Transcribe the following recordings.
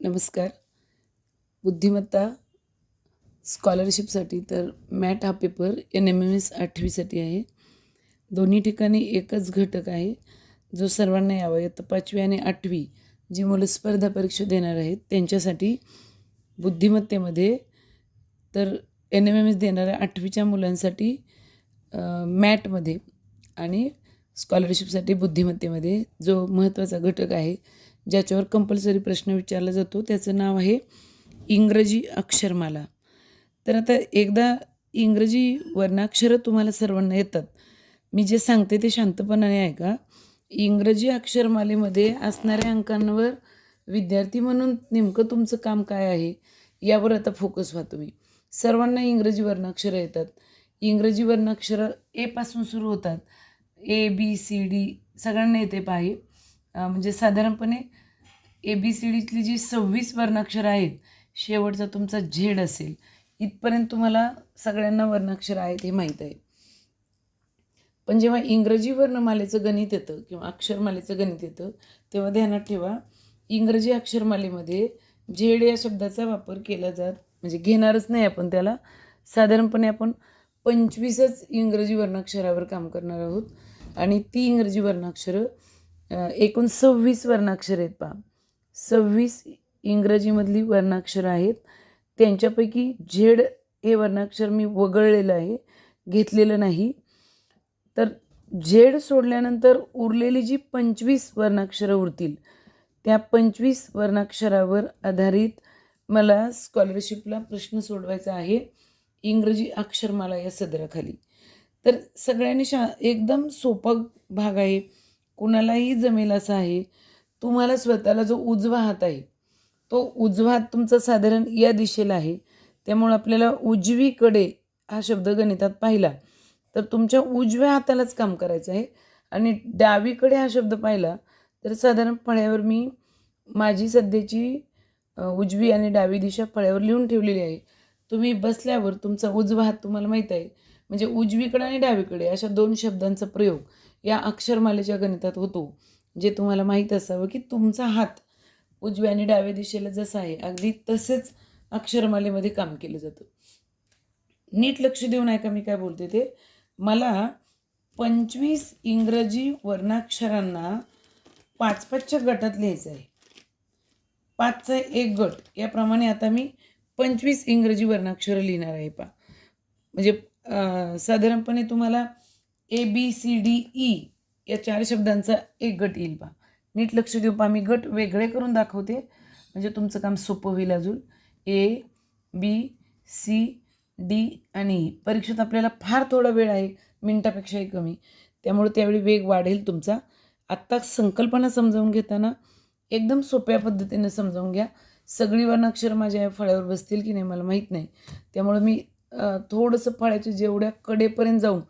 नमस्कार. बुद्धिमत्ता स्कॉलरशिपसाठी तर मॅट हा paper N M M S आठवीसाठी आहे. दोन्ही ठिकाणी एकच घटक आहे जो सर्वांना यावा. येतं पाचवी आणि आठवी जी मुलं स्पर्धा परीक्षा देणार आहेत त्यांच्यासाठी बुद्धिमत्तेमध्ये तर एन एम एम एस देणाऱ्या आठवीच्या मुलांसाठी मॅटमध्ये आणि स्कॉलरशिपसाठी बुद्धिमत्तेमध्ये जो महत्त्वाचा घटक आहे ज्याच्यावर कंपल्सरी प्रश्न विचारला जातो त्याचं नाव आहे इंग्रजी अक्षरमाला. तर आता एकदा इंग्रजी वर्णाक्षरं तुम्हाला सर्वांना येतात. मी जे सांगते ते शांतपणाने ऐका. इंग्रजी अक्षरमालेमध्ये असणाऱ्या अंकांवर विद्यार्थी म्हणून नेमकं तुमचं काम काय आहे यावर आता फोकस व्हा तुम्ही. सर्वांना इंग्रजी वर्णाक्षरं येतात. इंग्रजी वर्णाक्षरं एपासून सुरू होतात. ए बी सी डी सगळ्यांना येते पाहे. म्हणजे साधारणपणे ए बी सी डीतली जी सव्वीस वर्णाक्षरं आहेत शेवटचा तुमचा झेड असेल इथपर्यंत तुम्हाला सगळ्यांना वर्णाक्षर आहेत हे माहीत आहे. पण जेव्हा इंग्रजी वर्णमालेचं गणित येतं किंवा अक्षरमालेचं गणित येतं तेव्हा ध्यानात ठेवा इंग्रजी अक्षरमालेमध्ये झेड या शब्दाचा वापर केला जात म्हणजे घेणारच नाही आपण त्याला. साधारणपणे आपण पंचवीसच इंग्रजी वर्णाक्षरावर काम करणार आहोत आणि ती इंग्रजी वर्णाक्षरं एकूण सव्वीस वर्णाक्षर आहेत पहा. सव्वीस इंग्रजीमधली वर्णाक्षरं आहेत. त्यांच्यापैकी झेड हे वर्णाक्षर मी वगळलेलं आहे घेतलेलं नाही. तर झेड सोडल्यानंतर उरलेली जी पंचवीस वर्णाक्षरं उरतील त्या पंचवीस वर्णाक्षरावर आधारित मला स्कॉलरशिपला प्रश्न सोडवायचा आहे इंग्रजी अक्षरमाला या सदराखाली. तर सगळ्यांनी शा एकदम सोपा भाग आहे. कुणालाही जमेल असं आहे तुम्हाला स्वतःला जो उजवा हात आहे तो उजवा हात तुमचा साधारण या दिशेला आहे. त्यामुळं आपल्याला उजवीकडे हा शब्द गणितात पाहिला तर तुमच्या उजव्या हातालाच काम करायचं आहे. आणि डावीकडे हा शब्द पाहिला तर साधारण फळ्यावर मी माझी सध्याची उजवी आणि डावी दिशा फळ्यावर लिहून ठेवलेली आहे. तुम्ही बसल्यावर तुमचा उजवा हात तुम्हाला माहीत आहे. म्हणजे उजवीकडे आणि डावीकडे अशा दोन शब्दांचा प्रयोग. या अक्षरमालेच्या गणितात होतो जे तुम्हाला माहीत असावं की तुमचा हात उजव्या आणि डाव्या दिशेला जसा आहे अगदी तसेच अक्षरमालेमध्ये काम केलं जातं. नीट लक्ष देऊन ऐका मी काय बोलते ते? मला पंचवीस इंग्रजी वर्णाक्षरांना पाच पाचच्या गटात लिहायचं आहे. पाचचा एक गट. याप्रमाणे आता मी पंचवीस इंग्रजी वर्णाक्षरं लिहिणार आहे पा म्हणजे साधारणपणे तुम्हाला A B C D E या चार शब्दांचा एक गट येईल पा नीट लक्ष देऊ पा मी गट वेगळे करून दाखवते. म्हणजे तुमचं काम सोपं होईल अजून. ए बी सी डी आणि ई परीक्षेत आपल्याला फार थोडा वेळ आहे मिनटापेक्षाही कमी. त्यामुळे त्यावेळी वेग वाढेल तुमचा. आत्ता संकल्पना समजावून घेताना एकदम सोप्या पद्धतीने समजावून घ्या. सगळी वर्णाक्षर माझ्या या फळ्यावर बसतील की नाही मला माहीत नाही. त्यामुळे मी थोडंसं फळ्याच्या जेवढ्या कडेपर्यंत जाऊन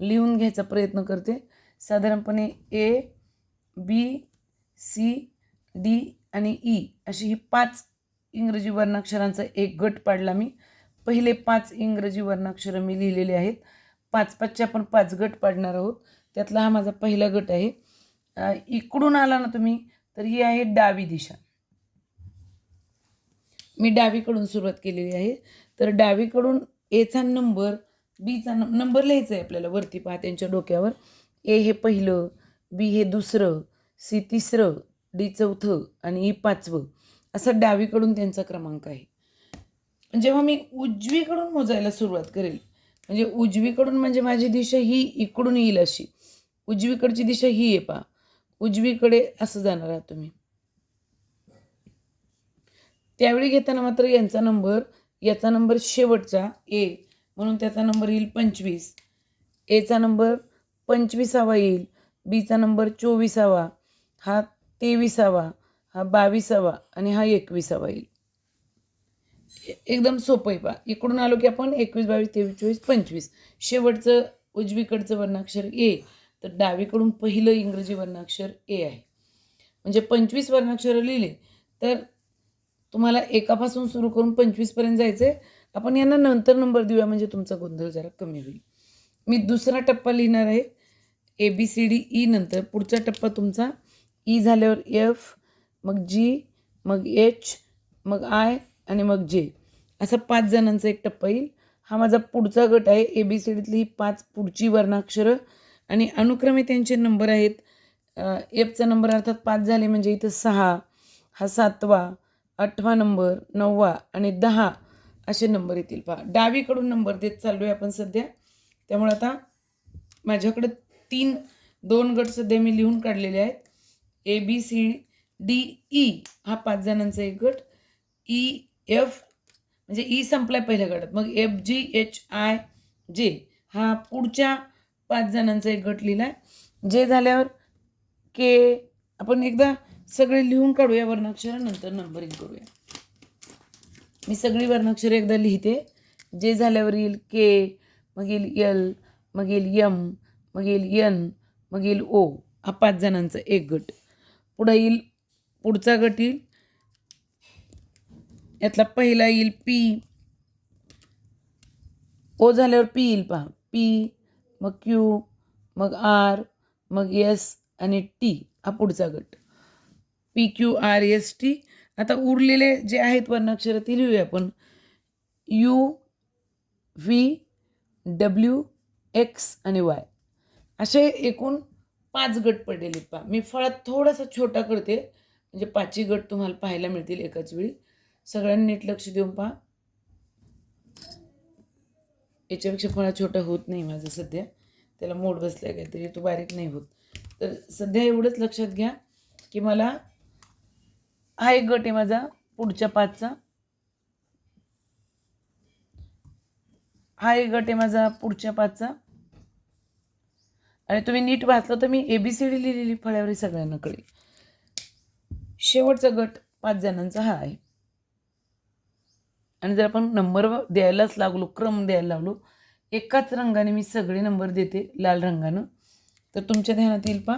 लिहून घ्यायचा प्रयत्न करते. साधारणपणे ए बी सी डी आणि ई अशी ही पाच इंग्रजी वर्णाक्षरांचा एक गट पाडला मी. पहिले पाच इंग्रजी वर्णाक्षरं मी लिहिलेले आहेत. पाच पाचचे आपण पाच गट पाडणार आहोत. त्यातला हा माझा पहिला गट आहे. इकडून आला ना तुम्ही तर ही आहे डावी दिशा. मी डावीकडून सुरुवात केलेली आहे. तर डावीकडून एचा नंबर बीचा नंबर लिहायचा आहे आपल्याला वरती पहा त्यांच्या डोक्यावर. ए हे पहिलं बी हे दुसरं सी तिसरं डी चौथं आणि ई पाचवं. असं डावीकडून त्यांचा क्रमांक आहे. जेव्हा मी उजवीकडून मोजायला सुरुवात करेल म्हणजे उजवीकडून म्हणजे माझी दिशा ही इकडून येईल अशी. उजवीकडची दिशा ही आहे पा उजवीकडे असं जाणार आहात तुम्ही. त्यावेळी घेताना मात्र यांचा नंबर याचा नंबर शेवटचा ए म्हणून त्याचा नंबर येईल पंचवीस. एचा नंबर पंचवीसावा येईल. बीचा नंबर चोवीसावा. हा तेविसावा. हा बावीसावा. आणि हा एकविसावा येईल. एकदम सोपं आहे पा इकडून आलो की आपण एकवीस बावीस तेवीस चोवीस पंचवीस. शेवटचं उजवीकडचं वर्णाक्षर ए तर डावीकडून पहिलं इंग्रजी वर्णाक्षर ए आहे. म्हणजे पंचवीस वर्णाक्षरं लिहिले. तर तुम्हाला एकापासून सुरू करून पंचवीसपर्यंत जायचं आहे आपण यांना नंतर नंबर देऊया म्हणजे तुमचा गोंधळ जरा कमी होईल. मी दुसरा टप्पा लिहिणार आहे A B C D E नंतर. पुढचा टप्पा तुमचा ई झाल्यावर एफ मग जी मग एच मग आय आणि मग जे असा पाच जणांचा एक टप्पा येईल. हा माझा पुढचा गट आहे. ए बी सी डीतली ही पाच पुढची वर्णाक्षरं आणि अनुक्रमे त्यांचे नंबर आहेत. एफचा नंबर अर्थात पाच झाले म्हणजे इथं सहा हा सातवा आठवा नंबर नववा आणि दहा. असे नंबर येतील. पहा डावीकडून नंबर देत चाललो आहे आपण सध्या. त्यामुळे आता माझ्याकडे तीन दोन गट सध्या मी लिहून काढलेले आहेत. A B C D E हा पाच जणांचा एक गट. E, ई एफ म्हणजे ई संपलाय पहिल्या गटात. मग एफ जी एच आय जे हा पुढच्या पाच जणांचा एक गट लिहिला आहे जे झाल्यावर के आपण एकदा सगळे लिहून काढूया. वर्णाक्षरानंतर नंबरिंग करूया. मी सगळी वर्णाक्षरे एकदा लिहिते. जे झाल्यावर येईल के मग येईल यल मग येईल यम मग येईल यन मग येईल ओ हा पाच जणांचा एक गट. पुढं येईल पुढचा गट येईल. यातला पहिला येईल पी. ओ झाल्यावर पी येईल पहा. पी मग क्यू मग आर मग एस आणि टी हा पुढचा गट. P Q R S T. आता उरलेले जे आहेत वर्णाक्षरं ते लिहूया आपण. यू व्ही डब्ल्यू एक्स आणि वाय असे एकूण पाच गट पडलेले आहेत पहा. मी फळात थोडासा छोटा करते. म्हणजे पाचही गट तुम्हाला पाहायला मिळतील एकाच वेळी. सगळ्यांनी नीट लक्ष देऊन पहा. याच्यापेक्षा फळा छोटा होत नाही माझं सध्या. त्याला मोड बसल्या काहीतरी. तो बारीक नाही होत. तर सध्या एवढंच लक्षात घ्या की मला हा एक गट आहे माझा पुढच्या पाचचा. हा एक गट आहे माझा पुढच्या पाचचा. आणि तुम्ही नीट वाचलं तर मी ए बी सी डी लिहिलेली फळ्यावर सगळ्यांनाकडे सगळ्यांना कळेल. शेवटचा गट पाच जणांचा हा आहे. आणि जर आपण नंबर द्यायलाच लागलो क्रम द्यायला लागलो एकाच रंगाने मी सगळे नंबर देते लाल रंगानं. तर तुमच्या ध्यानात येईल पा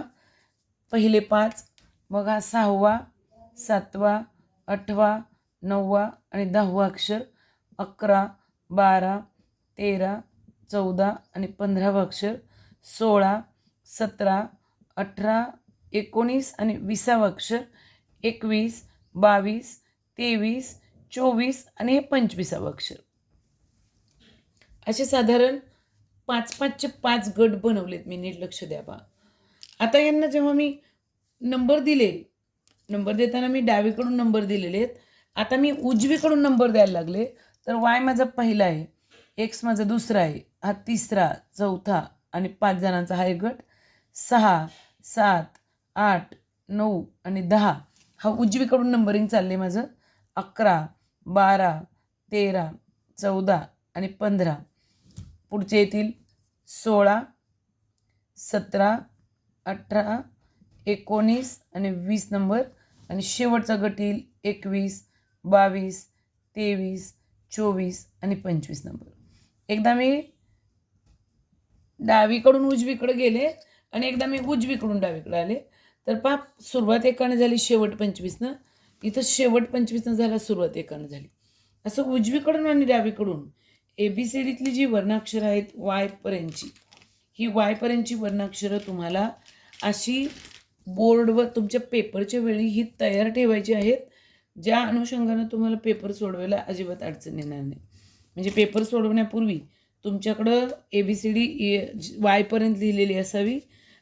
पहिले पाच मग हा सहावा सातवा आठवा नववा आणि दहावा अक्षर अकरा बारा तेरा चौदा आणि पंधरावा अक्षर सोळा सतरा अठरा एकोणीस आणि विसावं अक्षर एकवीस बावीस तेवीस चोवीस आणि हे पंचवीसावं अक्षर. असे साधारण पाच पाचचे पाच गट बनवलेत मी नीट लक्ष द्या बा. आता यांना जेव्हा मी नंबर दिले नंबर देताना मी डावीकडून नंबर दिलेले आहेत. आता मी उजवीकडून नंबर द्यायला लागले. तर वाय माझा पहिला आहे. एक्स माझा दुसरा आहे. हा तिसरा चौथा आणि पाच जणांचा हा एक गट. सहा सात आठ नऊ आणि दहा. हा उजवीकडून नंबरिंग चालले माझं. अकरा बारा तेरा चौदा आणि पंधरा. पुढचे येतील सोळा सतरा अठरा एकोणीस आणि वीस नंबर. आणि शेवटचा गट येईल एकवीस बावीस तेवीस चोवीस आणि पंचवीस नंबर. एकदा मी डावीकडून उजवीकडे गेले आणि एकदा मी उजवीकडून डावीकडे आले. तर पा सुरुवात एकानं झाली शेवट पंचवीसनं. इथं शेवट पंचवीसनं झाला सुरुवात एकानं झाली. असं उजवीकडून आणि डावीकडून ए बी सी डीतली जी वर्णाक्षरं आहेत वायपर्यंतची ही वायपर्यंतची वर्णाक्षरं तुम्हाला अशी बोर्डवर तुमच्या पेपरच्या वेळी ही तयार ठेवायची आहेत ज्या अनुषंगानं तुम्हाला पेपर सोडवायला अजिबात अडचण येणार नाही. म्हणजे पेपर सोडवण्यापूर्वी तुमच्याकडं ए बी सी डी वायपर्यंत e, लिहिलेली असावी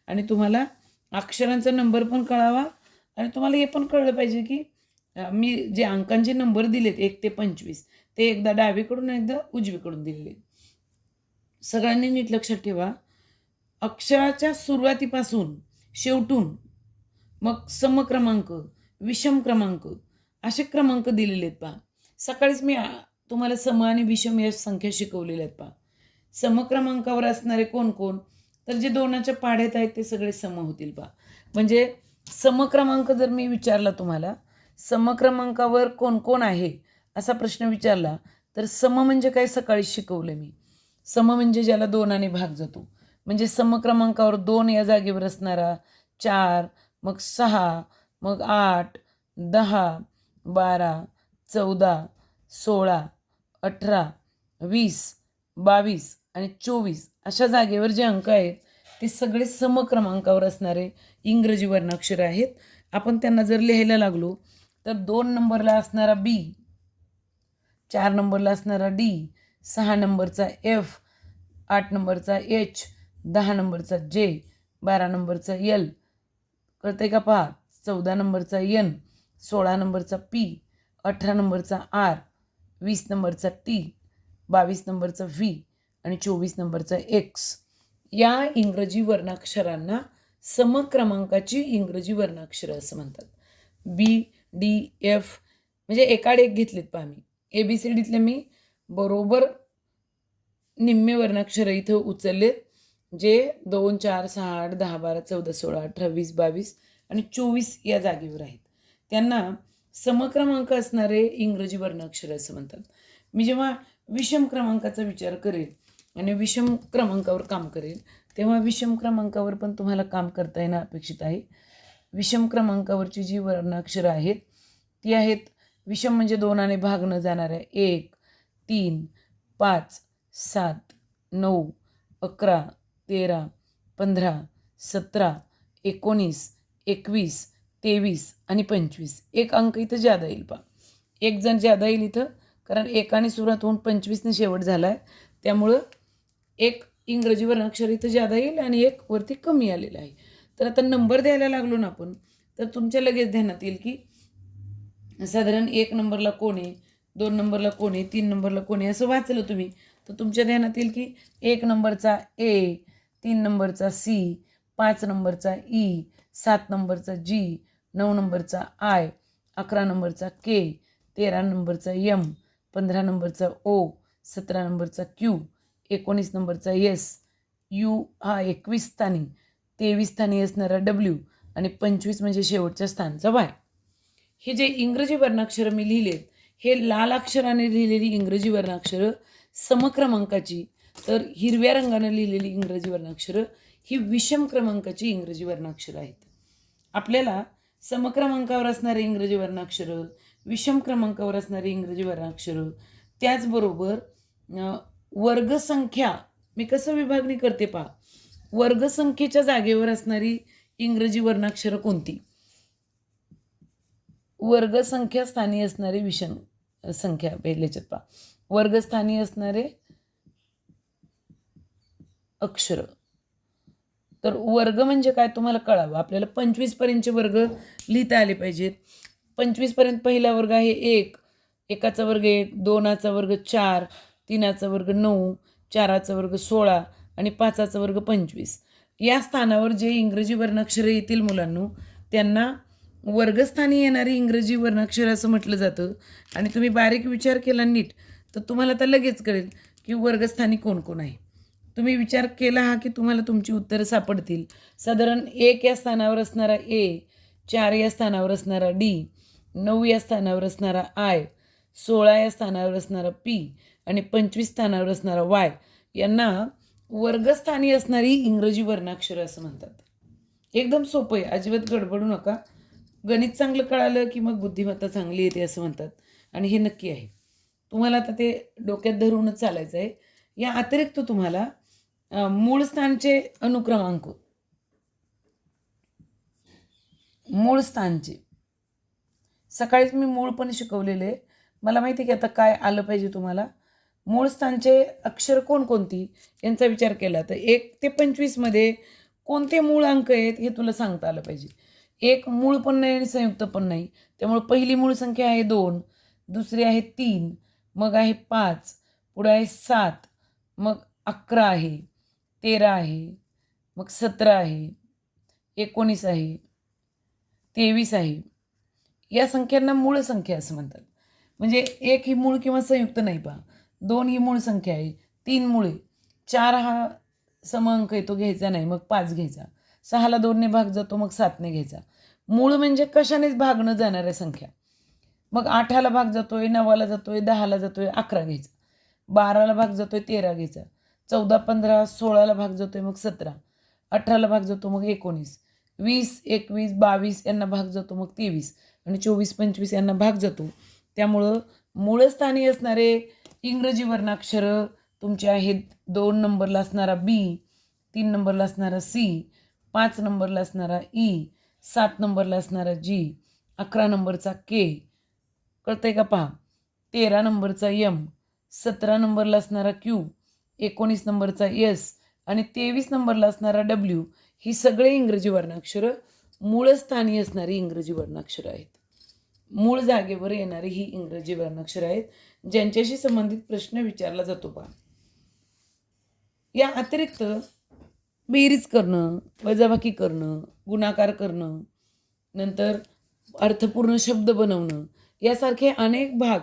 आणि तुम्हाला अक्षरांचा नंबर पण कळावा आणि तुम्हाला हे पण कळलं पाहिजे की मी जे अंकांचे नंबर दिलेत एक ते पंचवीस ते एकदा डावीकडून एकदा उजवीकडून दिलेले. सगळ्यांनी नीट लक्षात ठेवा अक्षराच्या सुरुवातीपासून शेवटून मग समक्रमांक विषम क्रमांक असे क्रमांक दिलेले आहेत पहा. सकाळीच मी तुम्हाला सम आणि विषम या संख्या शिकवलेल्या आहेत पहा. समक्रमांकावर असणारे कोण कोण? तर जे दोनाच्या पाढ्यात आहेत ते सगळे सम होतील पहा. म्हणजे समक्रमांक जर मी विचारला तुम्हाला समक्रमांकावर कोण कोण आहे असा प्रश्न विचारला तर सम म्हणजे काय सकाळी शिकवलं मी. सम म्हणजे ज्याला दोनाने भाग जातो. म्हणजे समक्रमांकावर दोन या जागेवर असणारा चार मग सहा मग आठ दहा बारा चौदा सोळा अठरा वीस बावीस आणि चोवीस अशा जागेवर जे अंक आहेत ते सगळे समक्रमांकावर असणारे इंग्रजी वर्णाक्षर आहेत. आपण त्यांना जर लिहायला लागलो तर दोन नंबरला असणारा बी चार नंबरला असणारा डी सहा नंबरचा एफ आठ नंबरचा एच दहा नंबरचा जे बारा नंबरचा यल कळतंय का पहा? चौदा नंबरचा यन सोळा नंबरचा पी अठरा नंबरचा आर वीस नंबरचा टी बावीस नंबरचा व्ही आणि चोवीस नंबरचा एक्स या इंग्रजी वर्णाक्षरांना समक्रमांकाची इंग्रजी वर्णाक्षरं असं म्हणतात. बी डी एफ म्हणजे एकाड एक घेतलेत पहा मी. ए बी सी डीतले मी बरोबर निम्मे वर्णाक्षरं इथं उचललेत. जे दोन चार सहा आठ दहा बारा चौदा सोळा अठरा वीस बावीस आणि चोवीस या जागेवर आहेत. त्यांना समक्रमांक असणारे इंग्रजी वर्णाक्षर असं म्हणतात. मी जेव्हा विषम क्रमांकाचा विचार करेल आणि विषम क्रमांकावर काम करेल तेव्हा विषम क्रमांकावर पण तुम्हाला काम करता येणं अपेक्षित आहे. विषम क्रमांकावरची जी वर्णाक्षरं आहेत ती आहेत विषम म्हणजे दोनाने भाग न जाणाऱ्या एक तीन पाच सात नऊ अकरा तेरा पंधरा सतरा एकोणीस एकवीस तेवीस आणि पंचवीस. एक अंक इथं जादा येईल पा एक जण जादा येईल इथं कारण एकाने सुरुवात होऊन पंचवीसने शेवट झाला आहे त्यामुळं एक इंग्रजी वर्णाक्षर इथं जादा येईल आणि एक वरती कमी आलेलं आहे. तर आता नंबर द्यायला लागलो ना आपण तर तुमच्या लगेच ध्यानात येईल की साधारण एक नंबरला कोण आहे दोन नंबरला कोण आहे तीन नंबरला कोण आहे असं वाचलं तुम्ही तर तुमच्या ध्यानात येईल की एक नंबरचा ए तीन नंबरचा सी पाच नंबरचा ई सात नंबरचा जी नऊ नंबरचा आय अकरा नंबरचा के तेरा नंबरचा यम पंधरा नंबरचा ओ सतरा नंबरचा क्यू एकोणीस नंबरचा यस यू हा एकवीस स्थानी तेवीस स्थानी असणारा डब्ल्यू आणि पंचवीस म्हणजे शेवटच्या स्थानचा वाय. हे जे इंग्रजी वर्णाक्षरं मी लिहिलेत हे लाल अक्षराने लिहिलेली इंग्रजी वर्णाक्षरं समक्रमांकाची तर हिरव्या रंगानं लिहिलेली इंग्रजी वर्णाक्षरं ही विषम क्रमांकाची इंग्रजी वर्णाक्षरं आहेत. आपल्याला समक्रमांकावर असणारे इंग्रजी वर्णाक्षरं विषम क्रमांकावर असणारी इंग्रजी वर्णाक्षरं त्याचबरोबर वर्गसंख्या मी कसं विभागणी करते पहा. वर्गसंख्येच्या जागेवर असणारी इंग्रजी वर्णाक्षरं कोणती? वर्गसंख्या स्थानी असणारे विषम संख्या पहिल्याच्यात पहा. वर्गस्थानी असणारे अक्षर. तर वर्ग म्हणजे काय तुम्हाला कळावं? आपल्याला पंचवीसपर्यंतचे वर्ग लिहिता आले पाहिजेत. पंचवीसपर्यंत पहिला वर्ग आहे एक. एकाचा वर्ग एक दोनाचा वर्ग चार तीनाचा वर्ग नऊ चाराचा वर्ग सोळा आणि पाचाचा वर्ग पंचवीस. या स्थानावर जे इंग्रजी वर्णाक्षरं येतील मुलांनो त्यांना वर्गस्थानी येणारी इंग्रजी वर्णाक्षर असं म्हटलं जातं. आणि तुम्ही बारीक विचार केला नीट तर तुम्हाला तर लगेच कळेल की वर्गस्थानी कोण कोण आहे. तुम्ही विचार केला हा की तुम्हाला तुमची उत्तरं सापडतील. साधारण एक या स्थानावर असणारा ए चार या स्थानावर असणारा डी नऊ या स्थानावर असणारा आय सोळा या स्थानावर असणारा पी आणि पंचवीस स्थानावर असणारा वाय यांना वर्गस्थानी असणारी इंग्रजी वर्णाक्षरं असं म्हणतात. एकदम सोपं आहे. अजिबात गडबडू नका. गणित चांगलं कळालं की मग बुद्धिमत्ता चांगली येते असं म्हणतात. आणि हे नक्की आहे. तुम्हाला आता ते डोक्यात धरूनच चालायचं आहे. या अतिरिक्त तुम्हाला मूळ स्थानचे अनुक्रमांक. मूळ स्थानचे. सकाळीच मी मूळ पण शिकवलेले. मला माहिती आहे की आता काय आलं पाहिजे तुम्हाला? मूळ स्थानचे अक्षर कोणकोणती? यांचा विचार केला तर एक ते पंचवीसमध्ये कोणते मूळ अंक आहेत हे तुला सांगता आलं पाहिजे. एक मूळ पण नाही आणि संयुक्त पण नाही. त्यामुळे पहिली मूळ संख्या आहे दोन दुसरी आहे तीन मग आहे पाच पुढे आहे सात मग अकरा आहे. तेरा आहे. मग सतरा आहे. एकोणीस आहे. तेवीस आहे. या संख्यांना मूळ संख्या असं म्हणतात. म्हणजे एक ही मूळ किंवा संयुक्त नाही पहा. दोन ही मूळ संख्या आहे. तीन मुळे चार हा समांक आहे तो घ्यायचा नाही. मग पाच घ्यायचा. सहाला दोनने भाग जातो मग सातने घ्यायचा. मूळ म्हणजे कशानेच भागणं जाणाऱ्या संख्या. मग आठाला भाग जातोय नवाला जातोय दहाला जातोय अकरा घ्यायचा. बाराला भाग जातोय तेरा घ्यायचा. चौदा पंधरा सोळाला भाग जातो आहे मग सतरा. अठराला भाग जातो मग एकोणीस. वीस एकवीस बावीस यांना भाग जातो मग तेवीस. आणि चोवीस पंचवीस यांना भाग जातो. त्यामुळं मूळस्थानी असणारे इंग्रजी वर्णाक्षरं तुमचे आहेत. दोन नंबरला असणारा बी तीन नंबरला असणारा सी पाच नंबरला असणारा ई सात नंबरला असणारा जी अकरा नंबरचा के. कळतंय का पहा? तेरा नंबरचा यम सतरा नंबरला असणारा क्यू एकोणीस नंबरचा यस आणि तेवीस नंबरला असणारा डब्ल्यू ही सगळे इंग्रजी वर्णाक्षरं मूळस्थानी असणारी इंग्रजी वर्णाक्षरं आहेत. मूळ जागेवर येणारी ही इंग्रजी वर्णाक्षरं आहेत ज्यांच्याशी संबंधित प्रश्न विचारला जातो पहा या अतिरिक्त बेरीज करणं वजाबाकी करणं गुणाकार करणं नंतर अर्थपूर्ण शब्द बनवणं यासारखे अनेक भाग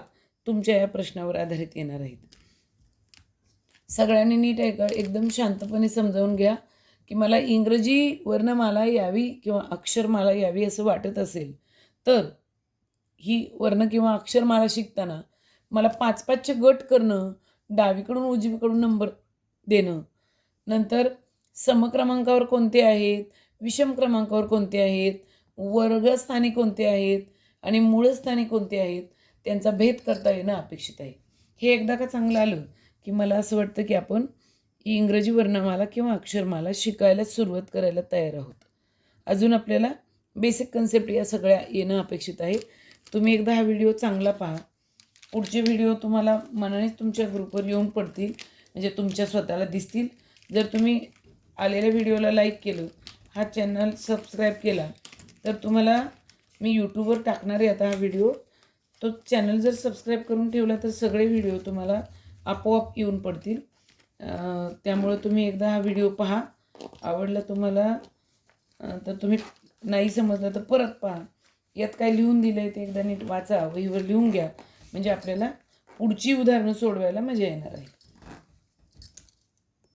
तुमच्या या प्रश्नावर आधारित येणार आहेत. सगळ्यांनी नीट ऐका एकदम शांतपणे समजावून घ्या की मला इंग्रजी वर्णमाला यावी किंवा अक्षरमाला यावी असं वाटत असेल तर ही वर्ण किंवा अक्षरमाला शिकताना मला पाच पाचचे गट करणं डावीकडून उजवीकडून नंबर देणं नंतर समक्रमांकावर कोणते आहेत विषम क्रमांकावर कोणते आहेत वर्गस्थानी कोणते आहेत आणि मूळस्थानी कोणते आहेत त्यांचा भेद करता येणं अपेक्षित आहे. हे एकदा का चांगलं आलं की मला असं वाटतं की आपण ही इंग्रजी वर्णमाला किंवा अक्षरमाला शिकायला सुरुवात करायला तयार आहोत. अजून आपल्याला बेसिक कन्सेप्ट या सगळ्या येणं अपेक्षित आहे. तुम्ही एकदा हा व्हिडिओ चांगला पहा. पुढचे व्हिडिओ तुम्हाला मनानेच तुमच्या ग्रुपवर येऊन पडतील. म्हणजे तुमच्या स्वतःला दिसतील. जर तुम्ही आलेल्या व्हिडिओला लाईक केलं हा चॅनल सबस्क्राईब केला तर तुम्हाला मी यूट्यूबवर टाकणार आहे आता हा व्हिडिओ तो चॅनल जर सबस्क्राईब करून ठेवला तर सगळे व्हिडिओ तुम्हाला आपोआप येऊन पडतील. त्यामुळं तुम्ही एकदा हा व्हिडिओ पहा. आवडला तुम्हाला तर तुम्ही नाही समजलं तर परत पहा. यात काय लिहून दिलं आहे ते एकदा नीट वाचा. वहीवर लिहून घ्या. म्हणजे आपल्याला पुढची उदाहरणं सोडवायला मजा येणार आहे.